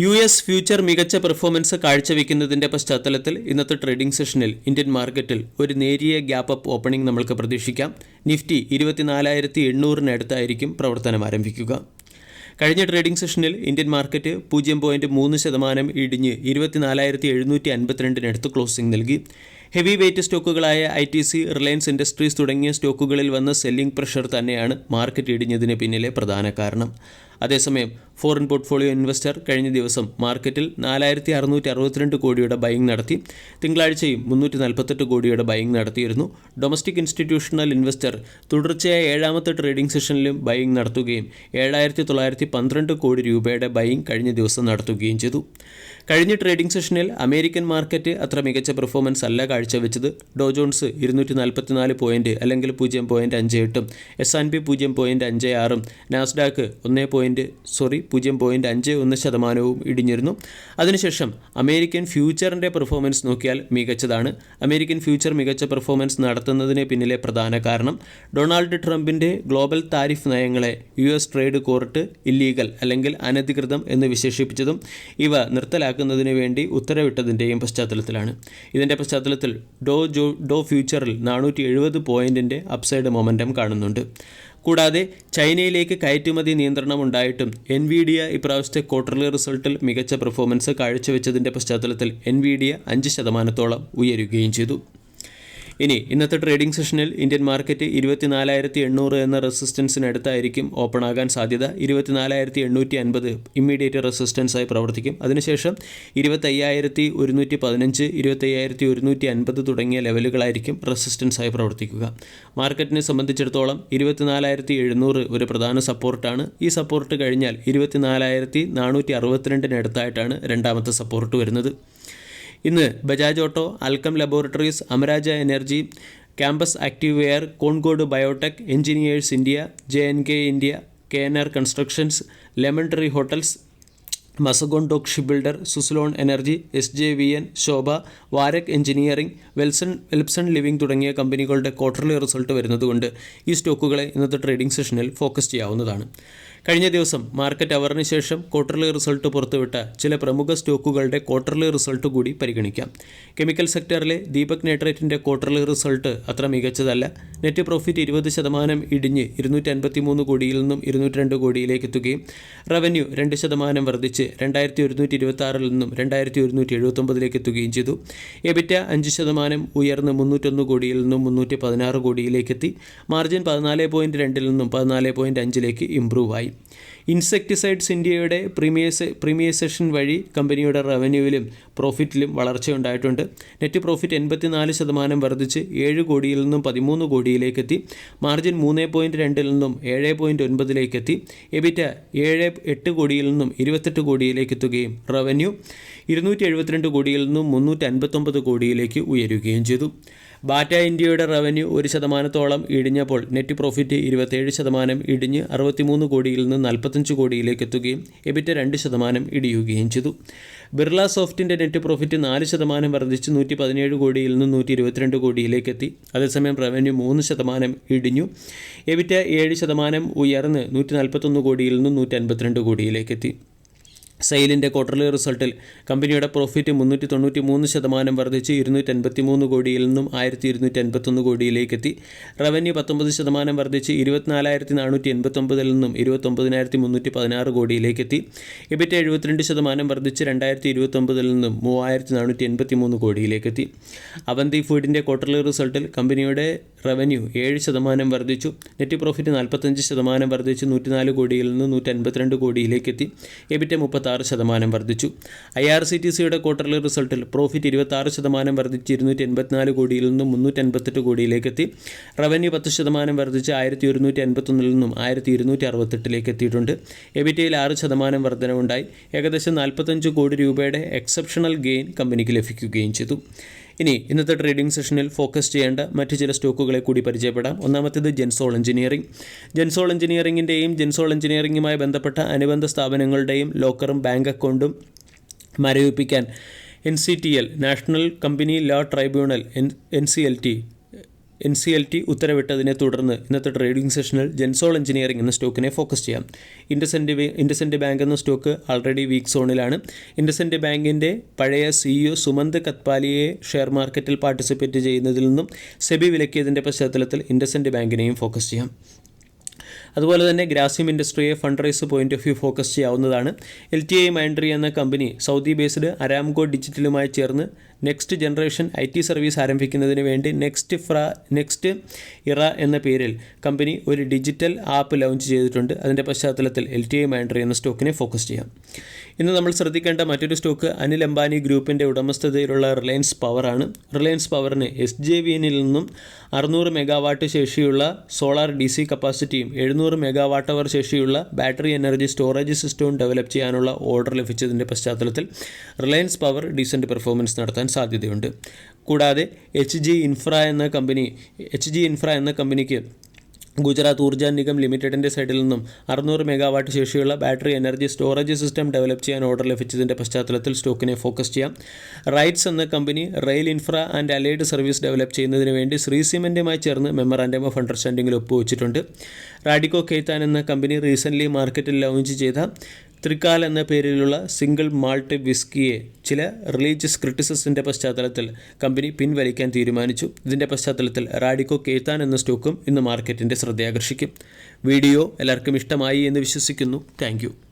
U S future മികച്ച performance കാഴ്ചവെക്കുന്നതിന്റെ പശ്ചാത്തലത്തിൽ ഇന്നത്തെ ട്രേഡിംഗ് സെഷനിൽ ഇന്ത്യൻ മാർക്കറ്റിൽ ഒരു നേരിയ ഗ്യാപ്പ് അപ്പ് ഓപ്പണിംഗ് നമ്മൾക്ക് പ്രതീക്ഷിക്കാം. നിഫ്റ്റി ഇരുപത്തിനാലായിരത്തി എണ്ണൂറിനടുത്തായിരിക്കും പ്രവർത്തനം ആരംഭിക്കുക. കഴിഞ്ഞ ട്രേഡിംഗ് സെഷനിൽ ഇന്ത്യൻ മാർക്കറ്റ് പൂജ്യം പോയിന്റ് മൂന്ന് ശതമാനം ഇടിഞ്ഞ് ഇരുപത്തിനാലായിരത്തി എഴുന്നൂറ്റി അൻപത്തിരണ്ടിനടുത്ത് ക്ലോസിംഗ് നൽകി. Heavy weight സ്റ്റോക്കുകളായ I T C Reliance Industries തുടങ്ങിയ സ്റ്റോക്കുകളിൽ വന്ന സെല്ലിംഗ് പ്രഷർ തന്നെയാണ് മാർക്കറ്റ് ഇടിഞ്ഞതിന് പിന്നിലെ പ്രധാന കാരണം. അതേസമയം ഫോറിൻ പോർട്ട്ഫോളിയോ ഇൻവെസ്റ്റർ കഴിഞ്ഞ ദിവസം മാർക്കറ്റിൽ നാലായിരത്തി അറുന്നൂറ്റി അറുപത്തിരണ്ട് കോടിയുടെ ബൈങ് നടത്തി തിങ്കളാഴ്ചയും മുന്നൂറ്റി നാൽപ്പത്തെട്ട് കോടിയുടെ ബൈങ് നടത്തിയിരുന്നു. ഡൊമസ്റ്റിക് ഇൻസ്റ്റിറ്റ്യൂഷണൽ ഇൻവെസ്റ്റർ തുടർച്ചയായ ഏഴാമത്തെ ട്രേഡിംഗ് സെഷനിലും ബൈങ് നടത്തുകയും ഏഴായിരത്തി തൊള്ളായിരത്തി പന്ത്രണ്ട് കോടി രൂപയുടെ ബൈങ് കഴിഞ്ഞ ദിവസം നടത്തുകയും ചെയ്തു. കഴിഞ്ഞ ട്രേഡിംഗ് സെഷനിൽ അമേരിക്കൻ മാർക്കറ്റ് അത്ര മികച്ച പെർഫോമൻസ് അല്ല കാഴ്ചവെച്ചത്. ഡോജോൺസ് ഇരുന്നൂറ്റി നാൽപ്പത്തിനാല് പോയിന്റ് അല്ലെങ്കിൽ പൂജ്യം പോയിന്റ് അഞ്ച് എട്ടും എസ് ആൻഡ് പി പൂജ്യം പോയിന്റ് അഞ്ച് ആറും നാസ്ഡാക്ക് ഒന്ന് പോയിന്റ് സോറി പൂജ്യം പോയിന്റ് അഞ്ച് ഒന്ന് ശതമാനവും ഇടിഞ്ഞിരുന്നു. അതിനുശേഷം അമേരിക്കൻ ഫ്യൂച്ചറിന്റെ പെർഫോമൻസ് നോക്കിയാൽ മികച്ചതാണ്. അമേരിക്കൻ ഫ്യൂച്ചർ മികച്ച പെർഫോമൻസ് നടത്തുന്നതിന് പിന്നിലെ പ്രധാന കാരണം ഡൊണാൾഡ് ട്രംപിന്റെ ഗ്ലോബൽ താരിഫ് നയങ്ങളെ U S trade court illegal അല്ലെങ്കിൽ അനധികൃതം എന്ന് വിശേഷിപ്പിച്ചതും ഇവ നിർത്തലാക്കുന്നതിന് വേണ്ടി ഉത്തരവിട്ടതിന്റെയും പശ്ചാത്തലത്തിലാണ്. ഇതിന്റെ പശ്ചാത്തലത്തിൽ ഡോ ജോ ഡോ ഫ്യൂച്ചറിൽ നാനൂറ്റി എഴുപത് പോയിന്റിന്റെ അപ്സൈഡ് മൊമെന്റം കാണുന്നുണ്ട്. കൂടാതെ ചൈനയിലേക്ക് കയറ്റുമതി നിയന്ത്രണം ഉണ്ടായിട്ടും എൻ വി ഡി ഇപ്രാവശ്യത്തെ ക്വാർട്ടർലി റിസൾട്ടിൽ മികച്ച പെർഫോമൻസ് കാഴ്ചവെച്ചതിന്റെ പശ്ചാത്തലത്തിൽ എൻ വി ഡി അഞ്ച് ശതമാനത്തോളം ഉയരുകയും ചെയ്തു. ഇനി ഇന്നത്തെ ട്രേഡിംഗ് സെഷനിൽ ഇന്ത്യൻ മാർക്കറ്റ് ഇരുപത്തിനാലായിരത്തി എണ്ണൂറ് എന്ന റെസിസ്റ്റൻസിനടുത്തായിരിക്കും ഓപ്പൺ ആകാൻ സാധ്യത. ഇരുപത്തിനാലായിരത്തി എണ്ണൂറ്റി അൻപത് ഇമ്മീഡിയറ്റ് റെസിസ്റ്റൻസായി പ്രവർത്തിക്കും. അതിനുശേഷം ഇരുപത്തയ്യായിരത്തി ഒരുന്നൂറ്റി പതിനഞ്ച് ഇരുപത്തയ്യായിരത്തി ഒരുന്നൂറ്റി അൻപത് തുടങ്ങിയ ലെവലുകളായിരിക്കും റെസിസ്റ്റൻസായി പ്രവർത്തിക്കുക. മാർക്കറ്റിനെ സംബന്ധിച്ചിടത്തോളം ഇരുപത്തിനാലായിരത്തി എഴുന്നൂറ് ഒരു പ്രധാന സപ്പോർട്ടാണ് ഈ സപ്പോർട്ട് കഴിഞ്ഞാൽ ഇരുപത്തിനാലായിരത്തി നാനൂറ്റി അറുപത്തിരണ്ടിനടുത്തായിട്ടാണ് രണ്ടാമത്തെ സപ്പോർട്ട് വരുന്നത്. ഇന്ന് Bajaj auto Alkem laboratories Amara Raja energy campus active wear Concord biotech engineers India J N K India K N R constructions lemon tree hotels Mazagon dock ship builder Suzlon energy S J V N Sobha Varroc engineering Welspun Welspun living തുടങ്ങിയ കമ്പനികളുടെ quarterly result വരുന്നതുകൊണ്ട് ഈ സ്റ്റോക്കുകളെ ഇന്നത്തെ trading സെഷനിൽ focus ചെയ്യാവുന്നതാണ്. കഴിഞ്ഞ ദിവസം market അവറിന് ശേഷം ക്വാർട്ടർലി റിസൾട്ട് പുറത്തുവിട്ട ചില പ്രമുഖ സ്റ്റോക്കുകളുടെ ക്വാർട്ടർലി റിസൾട്ട് കൂടി പരിഗണിക്കാം. കെമിക്കൽ സെക്ടറിലെ ദീപക് നൈട്രേറ്റിന്റെ ക്വാർട്ടർലി റിസൾട്ട് അത്ര മികച്ചതല്ല. നെറ്റ് പ്രോഫിറ്റ് ഇരുപത് ശതമാനം ഇടിഞ്ഞ് ഇരുന്നൂറ്റി അൻപത്തി മൂന്ന് കോടിയിൽ നിന്നും ഇരുന്നൂറ്റി രണ്ട് കോടിയിലേക്ക് എത്തുകയും റവന്യൂ രണ്ട് ശതമാനം വർദ്ധിച്ച് രണ്ടായിരത്തി ഒരുന്നൂറ്റി ഇരുപത്തി ആറിൽ നിന്നും രണ്ടായിരത്തി ഒരുന്നൂറ്റി എഴുപത്തൊമ്പതിലേക്ക് എത്തുകയും ചെയ്തു. എബിറ്റ അഞ്ച് ശതമാനം ഉയർന്ന് മുന്നൂറ്റൊന്ന് കോടിയിൽ നിന്നും മുന്നൂറ്റി പതിനാറ് കോടിയിലേക്ക് എത്തി. മാർജിൻ പതിനാല് പോയിന്റ് രണ്ടിൽ നിന്നും പതിനാല് പോയിന്റ് അഞ്ചിലേക്ക് ഇംപ്രൂവ് ആയി. ഇൻസെക്ടിസൈഡ്സ് ഇന്ത്യയുടെ പ്രീമിയസ് പ്രീമിയസേഷൻ വഴി കമ്പനിയുടെ റവന്യൂവിലും പ്രോഫിറ്റിലും വളർച്ച ഉണ്ടായിട്ടുണ്ട്. നെറ്റ് പ്രോഫിറ്റ് എൺപത്തിനാല് ശതമാനം വർദ്ധിച്ച് ഏഴ് കോടിയിൽ നിന്നും പതിമൂന്ന് കോടിയിലേക്ക് എത്തി മാർജിൻ മൂന്ന് പോയിന്റ് രണ്ടിൽ നിന്നും ഏഴ് പോയിന്റ് ഒൻപതിലേക്ക് എത്തി എബിറ്റ ഏഴ് എട്ട് കോടിയിൽ നിന്നും ഇരുപത്തെട്ട് കോടിയിലേക്ക് എത്തുകയും റവന്യൂ ഇരുന്നൂറ്റി എഴുപത്തിരണ്ട് കോടിയിൽ നിന്നും മുന്നൂറ്റി അൻപത്തൊമ്പത് കോടിയിലേക്ക് ഉയരുകയും ചെയ്തു. ബാറ്റ ഇന്ത്യയുടെ റവന്യൂ ഒരു ശതമാനത്തോളം ഇടിഞ്ഞപ്പോൾ നെറ്റ് പ്രോഫിറ്റ് ഇരുപത്തേഴ് ശതമാനം ഇടിഞ്ഞ് അറുപത്തിമൂന്ന് കോടിയിൽ നിന്ന് നാൽപ്പത്തഞ്ച് കോടിയിലേക്ക് എത്തുകയും എബിറ്റ രണ്ട് ശതമാനം ഇടിയുകയും ചെയ്തു. ബിർള സോഫ്റ്റിന്റെ നെറ്റ് പ്രോഫിറ്റ് നാല് ശതമാനം വർദ്ധിച്ച് നൂറ്റി പതിനേഴ് കോടിയിൽ നിന്ന് നൂറ്റി ഇരുപത്തിരണ്ട് കോടിയിലേക്ക് എത്തി. അതേസമയം റവന്യൂ മൂന്ന് ശതമാനം ഇടിഞ്ഞു. എബിറ്റ ഏഴ് ശതമാനം ഉയർന്ന് നൂറ്റി നാൽപ്പത്തൊന്ന് കോടിയിൽ നിന്ന് നൂറ്റി അൻപത്തിരണ്ട് കോടിയിലേക്ക് എത്തി. സെയിലിന്റെ ക്വാർട്ടർലി റിസൾട്ടിൽ കമ്പനിയുടെ പ്രോഫിറ്റ് മുന്നൂറ്റി തൊണ്ണൂറ്റി മൂന്ന് ശതമാനം വർദ്ധിച്ച് ഇരുന്നൂറ്റി അൻപത്തി മൂന്ന് കോടിയിൽ നിന്നും ആയിരത്തി ഇരുന്നൂറ്റി അൻപത്തൊന്ന് കോടിയിലേക്ക് എത്തി റവന്യൂ പത്തൊമ്പത് ശതമാനം വർദ്ധിച്ച് ഇരുപത്തിനാലായിരത്തി നാനൂറ്റി എൺപത്തൊമ്പതിൽ നിന്നും ഇരുപത്തൊമ്പതിനായിരത്തി മുന്നൂറ്റി പതിനാറ് കോടിയിലേക്ക് എത്തി എബിറ്റ എഴുപത്തിരണ്ട് ശതമാനം വർദ്ധിച്ച് രണ്ടായിരത്തി ഇരുപത്തൊമ്പതിൽ നിന്നും മൂവായിരത്തി നാനൂറ്റി എൺപത്തി മൂന്ന് കോടിയിലേക്ക് എത്തി അവന്തി ഫുഡിന്റെ ക്വാർട്ടർലി റിസൾട്ടിൽ കമ്പനിയുടെ റവന്യൂ ഏഴ് ശതമാനം വർദ്ധിച്ചു. നെറ്റ് പ്രോഫിറ്റ് നാൽപ്പത്തഞ്ച് ശതമാനം വർദ്ധിച്ച് നൂറ്റിനാല് കോടിയിൽ നിന്ന് നൂറ്റി അൻപത്തിരണ്ട് കോടിയിലേക്ക് എത്തി എബിറ്റ മുപ്പത്തി ആറ് ശതമാനം വർദ്ധിച്ചു. ഐ ആർ സി ടി സിയുടെ ക്വാർട്ടർലി റിസൾട്ടിൽ പ്രോഫിറ്റ് ഇരുപത്താറ് ശതമാനം വർദ്ധിച്ച് ഇരുന്നൂറ്റി എൺപത്തിനാല് കോടിയിൽ നിന്നും മുന്നൂറ്റി അൻപത്തെട്ട് കോടിയിലേക്ക് എത്തി. റവന്യൂ പത്ത് ശതമാനം വർദ്ധിച്ച് ആയിരത്തി ഒരുന്നൂറ്റി അൻപത്തൊന്നിൽ നിന്നും ആയിരത്തി ഇരുന്നൂറ്റി അറുപത്തെട്ടിലേക്ക് എത്തിയിട്ടുണ്ട് എബിറ്റയിൽ ആറ് ശതമാനം വർധനവുണ്ടായി. ഏകദേശം നാൽപ്പത്തഞ്ച് കോടി രൂപയുടെ എക്സെപ്ഷണൽ ഗെയിൻ കമ്പനിക്ക് ലഭിക്കുകയും ചെയ്തു. ഇനി ഇന്നത്തെ ട്രേഡിംഗ് സെഷനിൽ ഫോക്കസ് ചെയ്യേണ്ട മറ്റ് ചില സ്റ്റോക്കുകളെ കൂടി പരിചയപ്പെടാം. ഒന്നാമത്തേത് ജെൻസോൾ എഞ്ചിനീയറിംഗ് ജെൻസോൾ എഞ്ചിനീയറിംഗിന്റെയും ജെൻസോൾ എഞ്ചിനീയറിംഗുമായി ബന്ധപ്പെട്ട അനുബന്ധ സ്ഥാപനങ്ങളുടെയും ലോക്കറും ബാങ്ക് അക്കൗണ്ടും മരവിപ്പിക്കാൻ N C L T national company law tribunal N N C L T N C L T ഉത്തരവിട്ടതിനെ തുടർന്ന് ഇന്നത്തെ ട്രേഡിംഗ് സെഷനിൽ ജെൻസോൾ എഞ്ചിനീയറിംഗ് എന്ന സ്റ്റോക്കിനെ ഫോക്കസ് ചെയ്യാം. ഇൻഡസെൻഡ് ഇൻഡസെൻഡ് ബാങ്ക് എന്ന സ്റ്റോക്ക് ആൾറെഡി വീക്ക് സോണിലാണ് ഇൻഡസെൻഡ് ബാങ്കിന്റെ പഴയ സിഇഒ സുമന്ത് കത്പാലിയെ ഷെയർ മാർക്കറ്റിൽ പാർട്ടിസിപ്പേറ്റ് ചെയ്യുന്നതിൽ നിന്നും സെബി വിലക്കിയതിന്റെ പശ്ചാത്തലത്തിൽ ഇൻഡസെൻഡ് ബാങ്കിനെയും ഫോക്കസ് ചെയ്യാം. അതുപോലെ തന്നെ Grasim ഇൻഡസ്ട്രിയെ fund raise point of view focus ചെയ്യാവുന്നതാണ്. എൽ ടി ഐ മൈൻഡ്രി എന്ന കമ്പനി സൗദി ബേസ്ഡ് അരാംകോ ഡിജിറ്റലുമായി ചേർന്ന് next generation I T service ആരംഭിക്കുന്നതിന് വേണ്ടി നെക്സ്റ്റ് ഫ്ര നെക്സ്റ്റ് ഇറ എന്ന പേരിൽ കമ്പനി ഒരു ഡിജിറ്റൽ ആപ്പ് ലോഞ്ച് ചെയ്തിട്ടുണ്ട്. അതിന്റെ പശ്ചാത്തലത്തിൽ എൽ ടി ഐ മൈൻഡ്രി എന്ന സ്റ്റോക്കിനെ ഫോക്കസ് ചെയ്യാം. ഇന്ന് നമ്മൾ ശ്രദ്ധിക്കേണ്ട മറ്റൊരു സ്റ്റോക്ക് അനിൽ അംബാനി ഗ്രൂപ്പിന്റെ ഉടമസ്ഥതയിലുള്ള റിലയൻസ് പവറാണ് റിലയൻസ് പവറിന് എസ് ജെ വി നിന്നും അറുന്നൂറ് മെഗാവാട്ട് ശേഷിയുള്ള സോളാർ ഡി സി കപ്പാസിറ്റിയും എഴുന്നൂറ് മെഗാവാട്ട് അവർ ശേഷിയുള്ള ബാറ്ററി എനർജി സ്റ്റോറേജ് സിസ്റ്റവും ഡെവലപ്പ് ചെയ്യാനുള്ള ഓർഡർ ലഭിച്ചതിന്റെ പശ്ചാത്തലത്തിൽ റിലയൻസ് പവർ ഡീസന്റ് പെർഫോമൻസ് നടത്താൻ സാധ്യതയുണ്ട്. കൂടാതെ എച്ച് ജി ഇൻഫ്ര എന്ന കമ്പനി എച്ച് ജി ഇൻഫ്ര എന്ന കമ്പനിക്ക് ഗുജറാത്ത് ഊർജ നിഗം ലിമിറ്റഡിന്റെ സൈഡിൽ നിന്നും അറുന്നൂറ് മെഗാവാട്ട് ശേഷിയുള്ള battery energy storage system develop ചെയ്യാൻ ഓർഡർ ലഭിച്ചതിന്റെ പശ്ചാത്തലത്തിൽ സ്റ്റോക്കിനെ ഫോക്കസ് ചെയ്യാം. റൈറ്റ്സ് എന്ന company rail infra and allied service develop ചെയ്യുന്നതിന് വേണ്ടി ശ്രീ സിമെന്റുമായി ചേർന്ന് മെമ്മറാൻഡം ഓഫ് അണ്ടർസ്റ്റാൻഡിംഗിൽ ഒപ്പുവെച്ചിട്ടുണ്ട്. റാഡിക്കോ കെയ്ത്താൻ എന്ന കമ്പനി റീസെന്റ്ലി മാർക്കറ്റിൽ ലോഞ്ച് ചെയ്ത ത്രികാൽ എന്ന പേരിലുള്ള സിംഗിൾ മാൾട്ട് വിസ്കിയെ ചില റിലീജിയസ് ക്രിറ്റിസിസിന്റെ പശ്ചാത്തലത്തിൽ കമ്പനി പിൻവലിക്കാൻ തീരുമാനിച്ചു. ഇതിന്റെ പശ്ചാത്തലത്തിൽ റാഡിക്കോ കേത്താൻ എന്ന സ്റ്റോക്കും ഇന്ന് മാർക്കറ്റിന്റെ ശ്രദ്ധയാകർഷിക്കും. വീഡിയോ എല്ലാവർക്കും ഇഷ്ടമായി എന്ന് വിശ്വസിക്കുന്നു. താങ്ക്